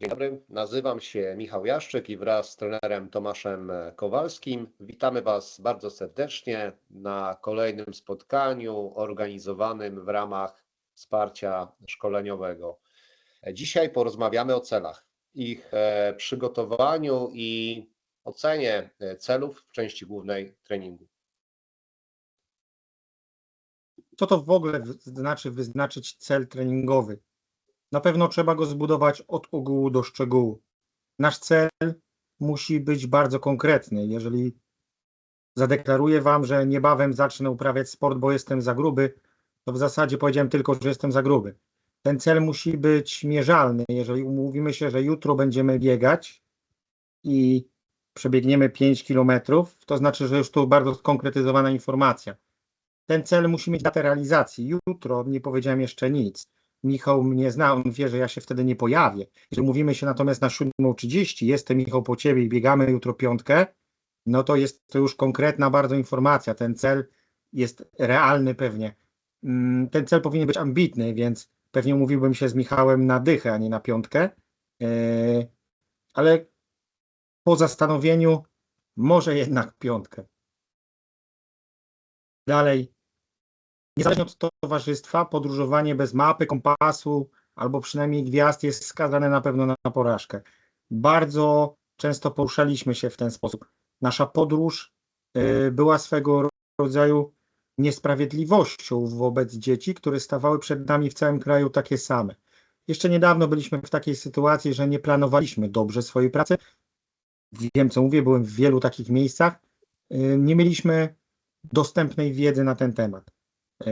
Dzień dobry, nazywam się Michał Jaszczyk i wraz z trenerem Tomaszem Kowalskim witamy Was bardzo serdecznie na kolejnym spotkaniu organizowanym w ramach wsparcia szkoleniowego. Dzisiaj porozmawiamy o celach, ich e, przygotowaniu i ocenie celów w części głównej treningu. Co to w ogóle znaczy wyznaczyć cel treningowy? Na pewno trzeba go zbudować od ogółu do szczegółu. Nasz cel musi być bardzo konkretny. Jeżeli zadeklaruję Wam, że niebawem zacznę uprawiać sport, bo jestem za gruby, to w zasadzie powiedziałem tylko, że jestem za gruby. Ten cel musi być mierzalny. Jeżeli umówimy się, że jutro będziemy biegać i przebiegniemy 5 kilometrów, to znaczy, że już tu bardzo skonkretyzowana informacja ten cel musi mieć datę realizacji. Jutro nie powiedziałem jeszcze nic. Michał mnie zna, on wie, że ja się wtedy nie pojawię. Jeżeli mówimy się natomiast na 7.30, jestem Michał po ciebie i biegamy jutro piątkę, no to jest to już konkretna bardzo informacja. Ten cel jest realny pewnie. Mm, Ten cel powinien być ambitny, więc pewnie umówiłbym się z Michałem na dychę, a nie na piątkę. Yy, Ale po zastanowieniu może jednak piątkę. Dalej, Niezależnie od towarzystwa, podróżowanie bez mapy, kompasu albo przynajmniej gwiazd jest skazane na pewno na, porażkę. Bardzo często poruszaliśmy się w ten sposób. Nasza podróż y, była swego rodzaju niesprawiedliwością wobec dzieci, które stawały przed nami w całym kraju takie same. Jeszcze niedawno byliśmy w takiej sytuacji, że nie planowaliśmy dobrze swojej pracy. Wiem, co mówię, byłem w wielu takich miejscach. Y, nie mieliśmy dostępnej wiedzy na ten temat. E,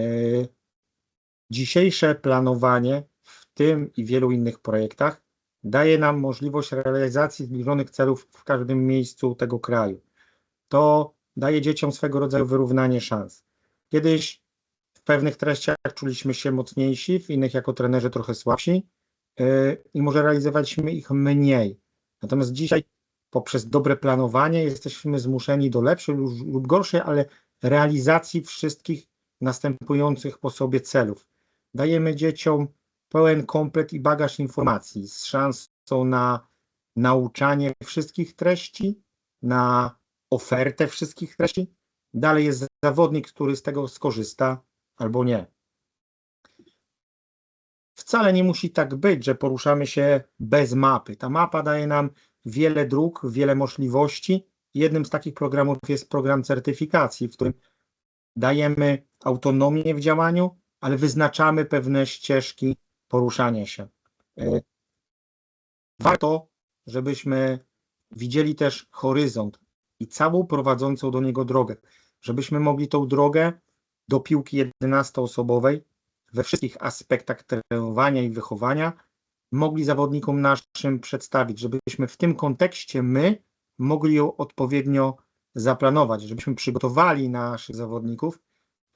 Dzisiejsze planowanie w tym i wielu innych projektach daje nam możliwość realizacji zbliżonych celów w każdym miejscu tego kraju. To daje dzieciom swego rodzaju wyrównanie szans. Kiedyś w pewnych treściach czuliśmy się mocniejsi, w innych jako trenerzy trochę słabsi e, i może realizowaliśmy ich mniej. Natomiast dzisiaj poprzez dobre planowanie jesteśmy zmuszeni do lepszej lub lub gorszej, ale realizacji wszystkich następujących po sobie celów. Dajemy dzieciom pełen komplet i bagaż informacji z szansą na nauczanie wszystkich treści, na ofertę wszystkich treści. Dalej jest zawodnik, który z tego skorzysta albo nie. Wcale nie musi tak być, że poruszamy się bez mapy. Ta mapa daje nam wiele dróg, wiele możliwości. Jednym z takich programów jest program certyfikacji, w którym dajemy autonomię w działaniu, ale wyznaczamy pewne ścieżki poruszania się. E, Warto, żebyśmy widzieli też horyzont i całą prowadzącą do niego drogę, żebyśmy mogli tą drogę do piłki 11-osobowej we wszystkich aspektach trenowania i wychowania mogli zawodnikom naszym przedstawić, żebyśmy w tym kontekście my mogli ją odpowiednio zaplanować, żebyśmy przygotowali naszych zawodników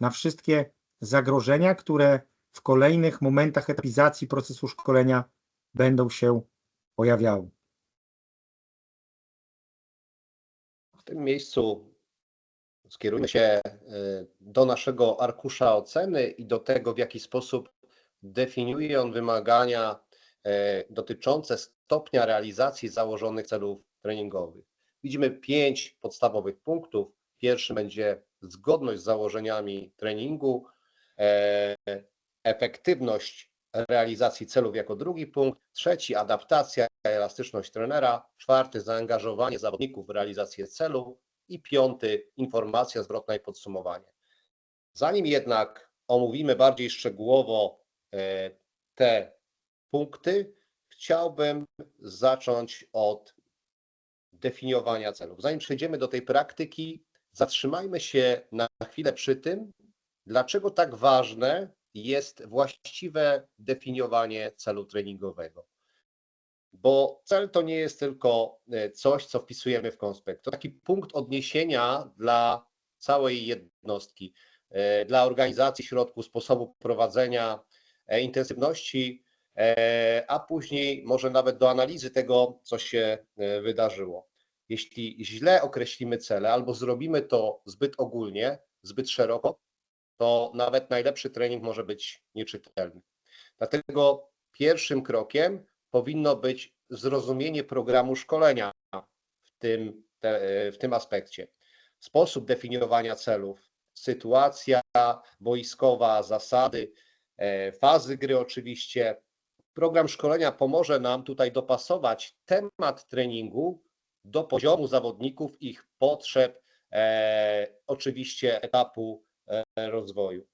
na wszystkie zagrożenia, które w kolejnych momentach etapizacji procesu szkolenia będą się pojawiały. W tym miejscu skierujmy się y, do naszego arkusza oceny i do tego, w jaki sposób definiuje on wymagania e, dotyczące stopnia realizacji założonych celów treningowych. Widzimy pięć podstawowych punktów. Pierwszy będzie zgodność z założeniami treningu, e, efektywność realizacji celów jako drugi punkt, trzeci adaptacja, elastyczność trenera, czwarty zaangażowanie zawodników w realizację celu i piąty informacja zwrotna i podsumowanie. Zanim jednak omówimy bardziej szczegółowo e, te punkty, chciałbym zacząć od definiowania celów. Zanim przejdziemy do tej praktyki, zatrzymajmy się na chwilę przy tym, dlaczego tak ważne jest właściwe definiowanie celu treningowego. Bo cel to nie jest tylko e, coś, co wpisujemy w konspekt. To taki punkt odniesienia dla całej jednostki, e, dla organizacji środków, sposobu prowadzenia, e, intensywności, a później może nawet do analizy tego, co się wydarzyło. Jeśli źle określimy cele albo zrobimy to zbyt ogólnie, zbyt szeroko, to nawet najlepszy trening może być nieczytelny. Dlatego pierwszym krokiem powinno być zrozumienie programu szkolenia w tym, te, w tym aspekcie. Sposób definiowania celów, sytuacja boiskowa, zasady, e, fazy gry oczywiście. Program szkolenia pomoże nam tutaj dopasować temat treningu do poziomu zawodników, ich potrzeb, e, oczywiście etapu e, rozwoju.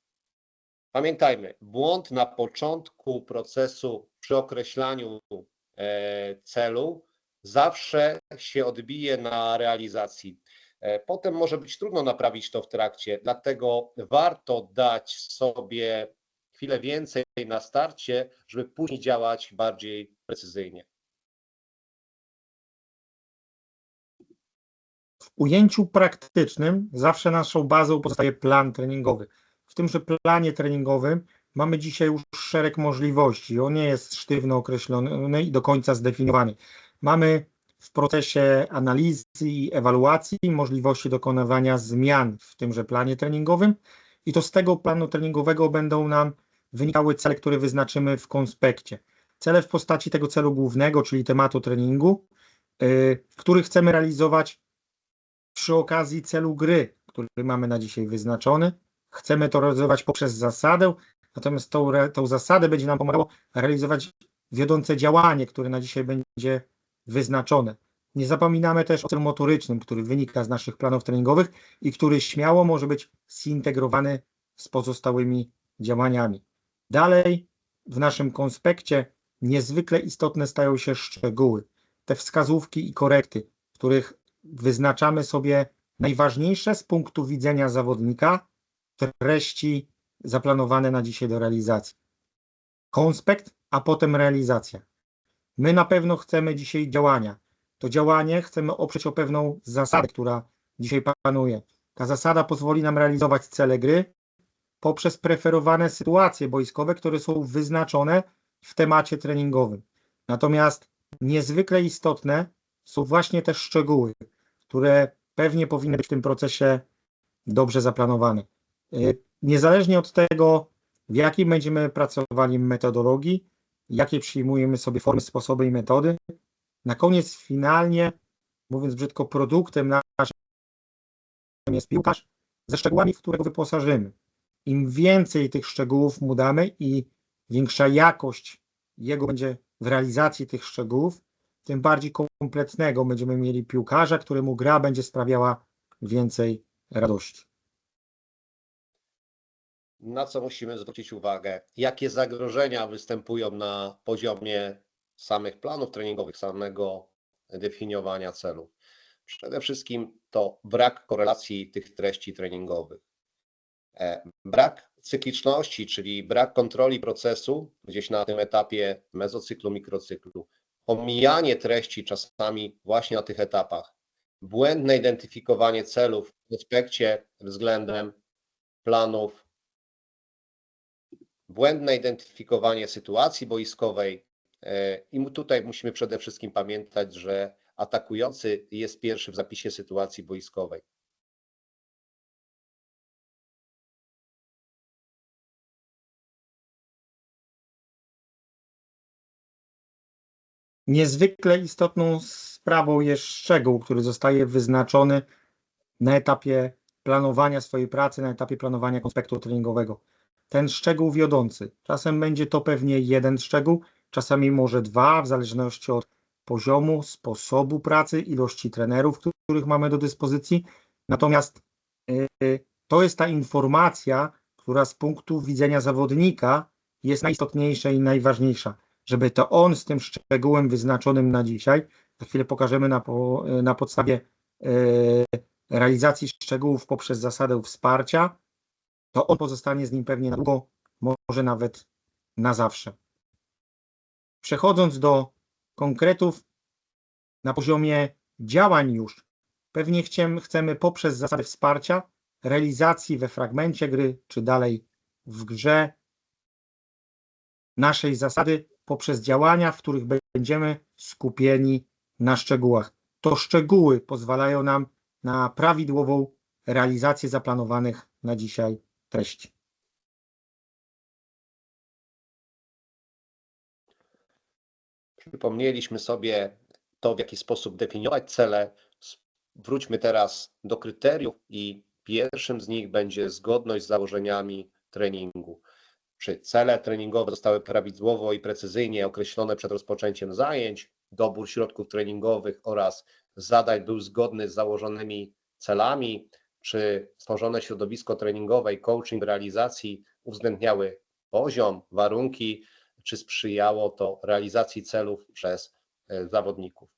Pamiętajmy, błąd na początku procesu przy określaniu e, celu zawsze się odbije na realizacji. E, Potem może być trudno naprawić to w trakcie, dlatego warto dać sobie chwilę więcej na starcie, żeby później działać bardziej precyzyjnie. Ujęciu praktycznym zawsze naszą bazą pozostaje plan treningowy. W tymże planie treningowym mamy dzisiaj już szereg możliwości. On nie jest sztywno określony i do końca zdefiniowany. Mamy w procesie analizy i ewaluacji możliwości dokonywania zmian w tymże planie treningowym i to z tego planu treningowego będą nam wynikały cele, które wyznaczymy w konspekcie. Cele w postaci tego celu głównego, czyli tematu treningu, yy, który chcemy realizować przy okazji celu gry, który mamy na dzisiaj wyznaczony. Chcemy to realizować poprzez zasadę, natomiast tą, tą zasadę będzie nam pomagało realizować wiodące działanie, które na dzisiaj będzie wyznaczone. Nie zapominamy też o celu motorycznym, który wynika z naszych planów treningowych i który śmiało może być zintegrowany z pozostałymi działaniami. Dalej w naszym konspekcie niezwykle istotne stają się szczegóły, te wskazówki i korekty, których wyznaczamy sobie najważniejsze z punktu widzenia zawodnika treści zaplanowane na dzisiaj do realizacji. Konspekt, a potem realizacja. My na pewno chcemy dzisiaj działania. To działanie chcemy oprzeć o pewną zasadę, która dzisiaj panuje. Ta zasada pozwoli nam realizować cele gry poprzez preferowane sytuacje boiskowe, które są wyznaczone w temacie treningowym. Natomiast niezwykle istotne są właśnie te szczegóły, które pewnie powinny być w tym procesie dobrze zaplanowane. Y, Niezależnie od tego, w jakiej będziemy pracowali metodologii, jakie przyjmujemy sobie formy, sposoby i metody, na koniec finalnie, mówiąc brzydko, produktem naszym jest piłkarz ze szczegółami, w którego wyposażymy. Im więcej tych szczegółów mu damy i większa jakość jego będzie w realizacji tych szczegółów, tym bardziej kompletnego będziemy mieli piłkarza, któremu gra będzie sprawiała więcej radości. Na co musimy zwrócić uwagę? Jakie zagrożenia występują na poziomie samych planów treningowych, samego definiowania celów? Przede wszystkim to brak korelacji tych treści treningowych. E, Brak cykliczności, czyli brak kontroli procesu gdzieś na tym etapie mezocyklu, mikrocyklu. Omijanie treści czasami właśnie na tych etapach. Błędne identyfikowanie celów w aspekcie względem planów. Błędne identyfikowanie sytuacji boiskowej. E, I tutaj musimy przede wszystkim pamiętać, że atakujący jest pierwszy w zapisie sytuacji boiskowej. Niezwykle istotną sprawą jest szczegół, który zostaje wyznaczony na etapie planowania swojej pracy, na etapie planowania konspektu treningowego. Ten szczegół wiodący. Czasem będzie to pewnie jeden szczegół, czasami może dwa, w zależności od poziomu, sposobu pracy, ilości trenerów, których mamy do dyspozycji. Natomiast y, to jest ta informacja, która z punktu widzenia zawodnika jest najistotniejsza i najważniejsza żeby to on z tym szczegółem wyznaczonym na dzisiaj, za chwilę pokażemy na, po, na podstawie e, realizacji szczegółów poprzez zasadę wsparcia, to on pozostanie z nim pewnie na długo, może nawet na zawsze. Przechodząc do konkretów na poziomie działań już, pewnie chcemy, chcemy poprzez zasadę wsparcia realizacji we fragmencie gry, czy dalej w grze naszej zasady poprzez działania, w których będziemy skupieni na szczegółach. To szczegóły pozwalają nam na prawidłową realizację zaplanowanych na dzisiaj treści. Przypomnieliśmy sobie to, w jaki sposób definiować cele. Wróćmy teraz do kryteriów i pierwszym z nich będzie zgodność z założeniami treningu. Czy cele treningowe zostały prawidłowo i precyzyjnie określone przed rozpoczęciem zajęć, dobór środków treningowych oraz zadań był zgodny z założonymi celami, czy stworzone środowisko treningowe i coaching realizacji uwzględniały poziom, warunki, czy sprzyjało to realizacji celów przez e, zawodników.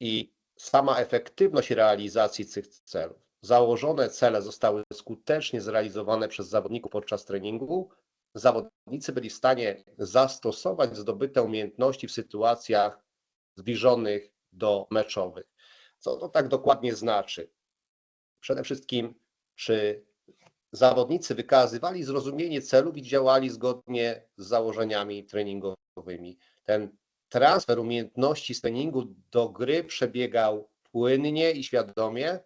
I sama efektywność realizacji tych celów. Założone cele zostały skutecznie zrealizowane przez zawodników podczas treningu. Zawodnicy byli w stanie zastosować zdobyte umiejętności w sytuacjach zbliżonych do meczowych. Co to tak dokładnie znaczy? Przede wszystkim, czy zawodnicy wykazywali zrozumienie celów i działali zgodnie z założeniami treningowymi. Ten transfer umiejętności z treningu do gry przebiegał płynnie i świadomie.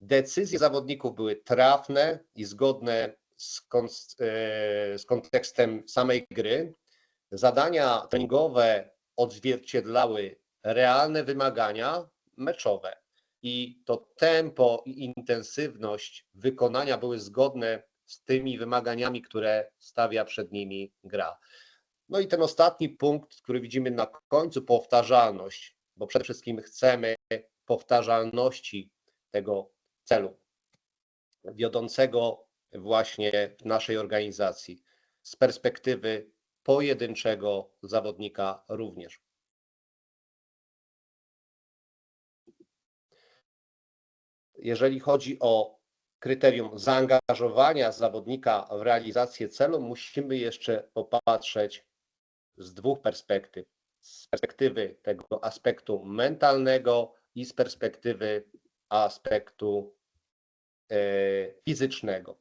Decyzje zawodników były trafne i zgodne z, kon- e, z kontekstem samej gry. Zadania treningowe odzwierciedlały realne wymagania meczowe i to tempo i intensywność wykonania były zgodne z tymi wymaganiami, które stawia przed nimi gra. No i ten ostatni punkt, który widzimy na końcu, powtarzalność, bo przede wszystkim chcemy powtarzalności tego celu wiodącego właśnie w naszej organizacji z perspektywy pojedynczego zawodnika również. Jeżeli chodzi o kryterium zaangażowania zawodnika w realizację celu, musimy jeszcze popatrzeć z dwóch perspektyw. Z perspektywy tego aspektu mentalnego i z perspektywy aspektu e, fizycznego.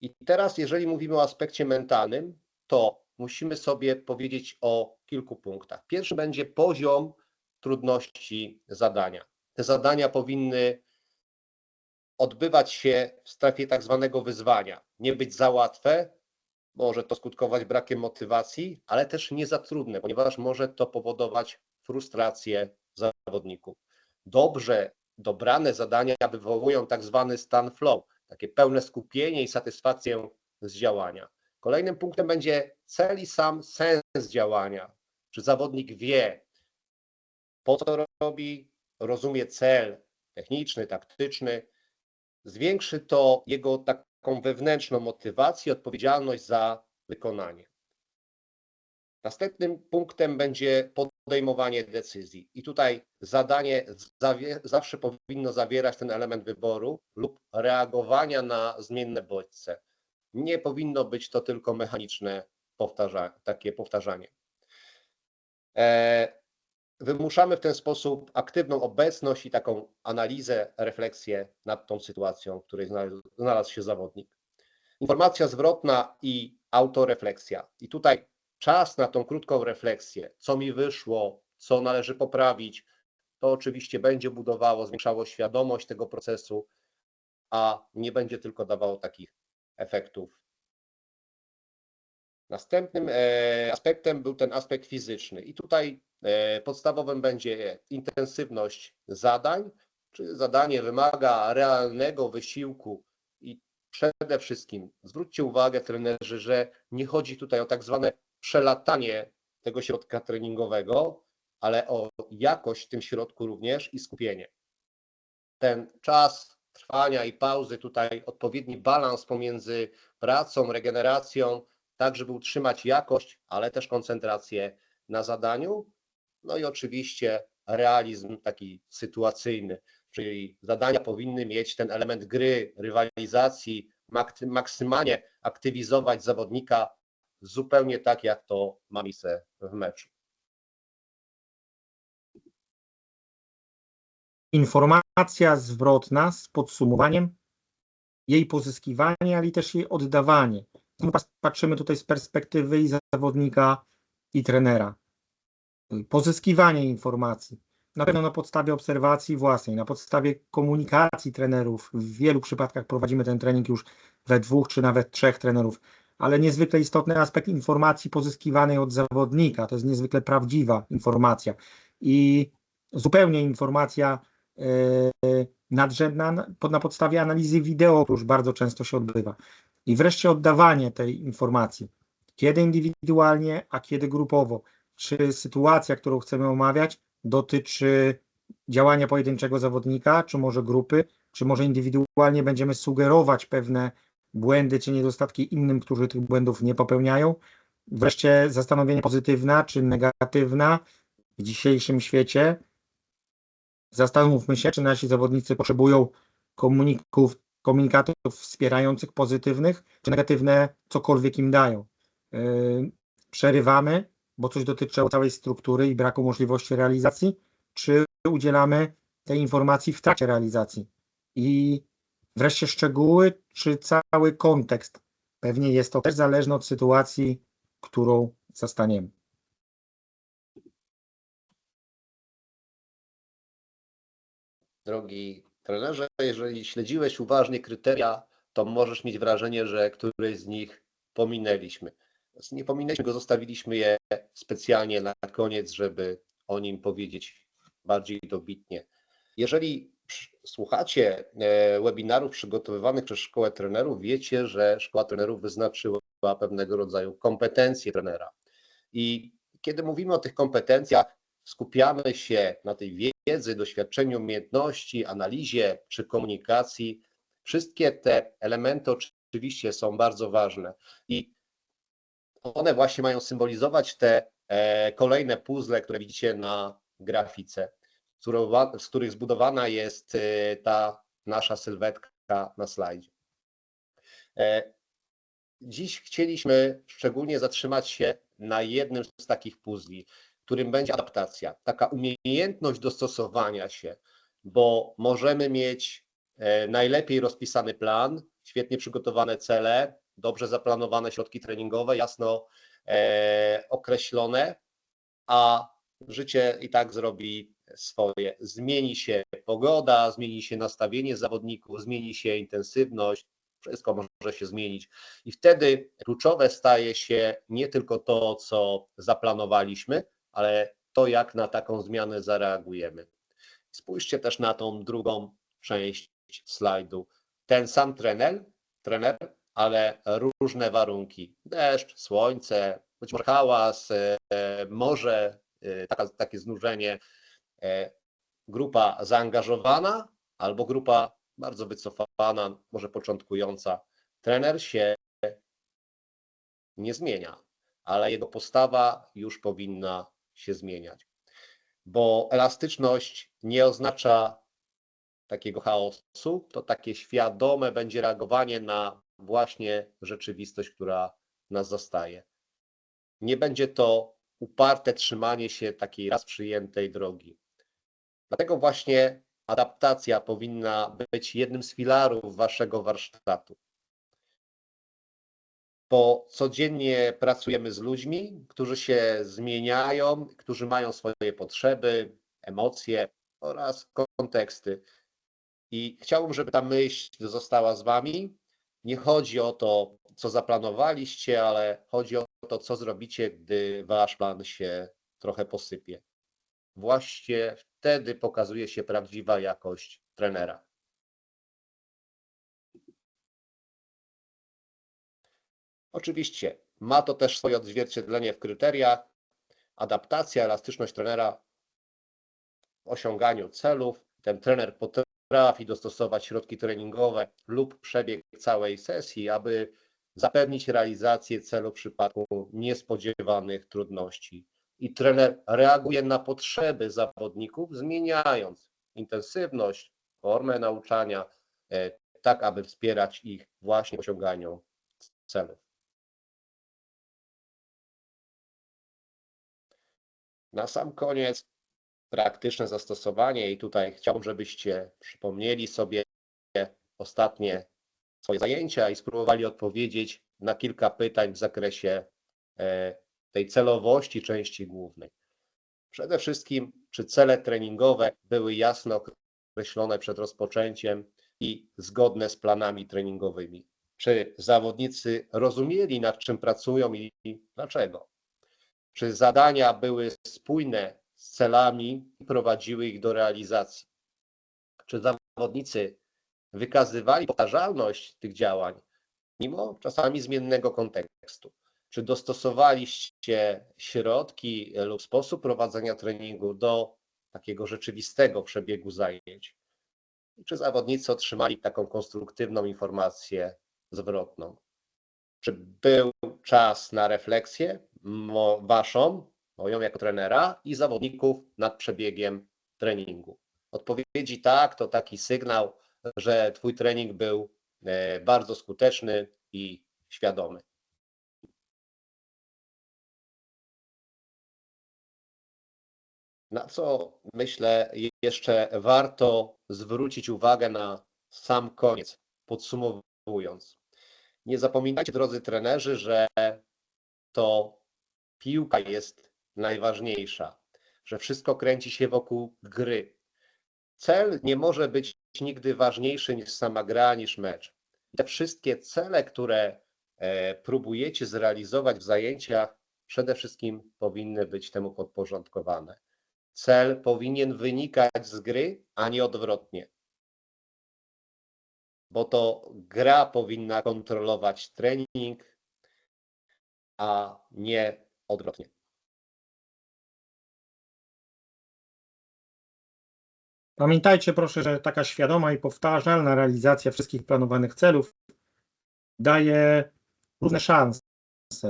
I teraz, jeżeli mówimy o aspekcie mentalnym, to musimy sobie powiedzieć o kilku punktach. Pierwszy będzie poziom trudności zadania. Te zadania powinny odbywać się w strefie tak zwanego wyzwania. Nie być za łatwe, może to skutkować brakiem motywacji, ale też nie za trudne, ponieważ może to powodować frustrację zawodników. Dobrze dobrane zadania wywołują tak zwany stan flow, takie pełne skupienie i satysfakcję z działania. Kolejnym punktem będzie cel i sam sens działania. Czy zawodnik wie, po co robi, rozumie cel techniczny, taktyczny, zwiększy to jego taką wewnętrzną motywację, odpowiedzialność za wykonanie. Następnym punktem będzie podejmowanie decyzji. I tutaj zadanie zawie, zawsze powinno zawierać ten element wyboru lub reagowania na zmienne bodźce. Nie powinno być to tylko mechaniczne powtarza, takie powtarzanie. E, wymuszamy w ten sposób aktywną obecność i taką analizę, refleksję nad tą sytuacją, w której znalazł, znalazł się zawodnik. Informacja zwrotna i autorefleksja. I tutaj czas na tą krótką refleksję, co mi wyszło, co należy poprawić, to oczywiście będzie budowało, zwiększało świadomość tego procesu, a nie będzie tylko dawało takich efektów. Następnym e, aspektem był ten aspekt fizyczny. I tutaj e, podstawowym będzie intensywność zadań, czy zadanie wymaga realnego wysiłku i przede wszystkim zwróćcie uwagę trenerzy, że nie chodzi tutaj o tak zwane przelatanie tego środka treningowego, ale o jakość w tym środku również i skupienie. Ten czas trwania i pauzy, tutaj odpowiedni balans pomiędzy pracą, regeneracją, tak żeby utrzymać jakość, ale też koncentrację na zadaniu. No i oczywiście realizm taki sytuacyjny, czyli zadania powinny mieć ten element gry, rywalizacji, mak- maksymalnie aktywizować zawodnika zupełnie tak, jak to ma miejsce w meczu. Informacja zwrotna z podsumowaniem, jej pozyskiwanie, ale też jej oddawanie. Pas- Patrzymy tutaj z perspektywy i zawodnika, i trenera. Pozyskiwanie informacji. Na pewno na podstawie obserwacji własnej, na podstawie komunikacji trenerów. W wielu przypadkach prowadzimy ten trening już we dwóch czy nawet trzech trenerów. Ale niezwykle istotny aspekt informacji pozyskiwanej od zawodnika. To jest niezwykle prawdziwa informacja i zupełnie informacja e, nadrzędna na- pod- na podstawie analizy wideo, już bardzo często się odbywa. I wreszcie oddawanie tej informacji. Kiedy indywidualnie, a kiedy grupowo. Czy sytuacja, którą chcemy omawiać, dotyczy działania pojedynczego zawodnika, czy może grupy, czy może indywidualnie będziemy sugerować pewne błędy czy niedostatki innym, którzy tych błędów nie popełniają. Wreszcie zastanowienie pozytywna czy negatywna w dzisiejszym świecie. Zastanówmy się, czy nasi zawodnicy potrzebują komuników, komunikatów wspierających pozytywnych, czy negatywne cokolwiek im dają. Yy, Przerywamy, bo coś dotyczy całej struktury i braku możliwości realizacji, czy udzielamy tej informacji w trakcie realizacji. I wreszcie szczegóły, czy cały kontekst. Pewnie jest to też zależne od sytuacji, którą zastaniemy. Drogi trenerze, jeżeli śledziłeś uważnie kryteria, to możesz mieć wrażenie, że któreś z nich pominęliśmy. Znaczy, Nie pominęliśmy go, zostawiliśmy je specjalnie na koniec, żeby o nim powiedzieć bardziej dobitnie. Jeżeli słuchacie e, webinarów przygotowywanych przez Szkołę Trenerów, wiecie, że Szkoła Trenerów wyznaczyła pewnego rodzaju kompetencje trenera. I kiedy mówimy o tych kompetencjach, skupiamy się na tej wiedzy, doświadczeniu, umiejętności, analizie czy komunikacji. Wszystkie te elementy oczywiście są bardzo ważne i one właśnie mają symbolizować te e, kolejne puzzle, które widzicie na grafice, z których zbudowana jest e, ta nasza sylwetka na slajdzie. E, Dziś chcieliśmy szczególnie zatrzymać się na jednym z takich puzli, którym będzie adaptacja, taka umiejętność dostosowania się, bo możemy mieć e, najlepiej rozpisany plan, świetnie przygotowane cele, dobrze zaplanowane środki treningowe, jasno określone, a życie i tak zrobi swoje. Zmieni się pogoda, zmieni się nastawienie zawodników, zmieni się intensywność, wszystko może się zmienić. I wtedy kluczowe staje się nie tylko to, co zaplanowaliśmy, ale to, jak na taką zmianę zareagujemy. Spójrzcie też na tą drugą część slajdu. Ten sam trener, trener, ale różne warunki. Deszcz, słońce, być może hałas, e, morze, e, takie znużenie. E, Grupa zaangażowana albo grupa bardzo wycofana, może początkująca. Trener się nie zmienia, ale jego postawa już powinna się zmieniać. Bo elastyczność nie oznacza takiego chaosu, to takie świadome będzie reagowanie na właśnie rzeczywistość, która nas zastaje. Nie będzie to uparte trzymanie się takiej raz przyjętej drogi. Dlatego właśnie adaptacja powinna być jednym z filarów waszego warsztatu. Bo codziennie pracujemy z ludźmi, którzy się zmieniają, którzy mają swoje potrzeby, emocje oraz konteksty. I chciałbym, żeby ta myśl została z wami. Nie chodzi o to, co zaplanowaliście, ale chodzi o to, co zrobicie, gdy wasz plan się trochę posypie. Właśnie wtedy pokazuje się prawdziwa jakość trenera. Oczywiście ma to też swoje odzwierciedlenie w kryteriach. Adaptacja, elastyczność trenera w osiąganiu celów. Ten trener potrafi dostosować środki treningowe lub przebieg całej sesji, aby zapewnić realizację celu w przypadku niespodziewanych trudności. I trener reaguje na potrzeby zawodników, zmieniając intensywność, formę nauczania, e, tak aby wspierać ich właśnie w osiąganiu celów. Na sam koniec praktyczne zastosowanie i tutaj chciałbym, żebyście przypomnieli sobie ostatnie swoje zajęcia i spróbowali odpowiedzieć na kilka pytań w zakresie e, tej celowości części głównej. Przede wszystkim, czy cele treningowe były jasno określone przed rozpoczęciem i zgodne z planami treningowymi? Czy zawodnicy rozumieli, nad czym pracują i dlaczego? Czy zadania były spójne z celami i prowadziły ich do realizacji? Czy zawodnicy wykazywali powtarzalność tych działań, mimo czasami zmiennego kontekstu? Czy dostosowaliście środki lub sposób prowadzenia treningu do takiego rzeczywistego przebiegu zajęć? Czy zawodnicy otrzymali taką konstruktywną informację zwrotną? Czy był czas na refleksję waszą, moją jako trenera i zawodników nad przebiegiem treningu? Odpowiedzi tak, to taki sygnał, że twój trening był e, bardzo skuteczny i świadomy. Na co myślę jeszcze warto zwrócić uwagę na sam koniec, podsumowując. Nie zapominajcie, drodzy trenerzy, że to piłka jest najważniejsza, że wszystko kręci się wokół gry. Cel nie może być nigdy ważniejszy niż sama gra, niż mecz. Te wszystkie cele, które e, próbujecie zrealizować w zajęciach, przede wszystkim powinny być temu podporządkowane. Cel powinien wynikać z gry, a nie odwrotnie. Bo to gra powinna kontrolować trening, a nie odwrotnie. Pamiętajcie proszę, że taka świadoma i powtarzalna realizacja wszystkich planowanych celów daje równe szanse,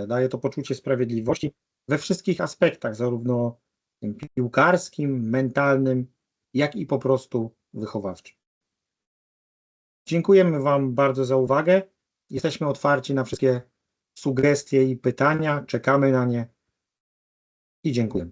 daje to poczucie sprawiedliwości we wszystkich aspektach, zarówno tym piłkarskim, mentalnym, jak i po prostu wychowawczym. Dziękujemy Wam bardzo za uwagę. Jesteśmy otwarci na wszystkie sugestie i pytania, czekamy na nie i dziękuję.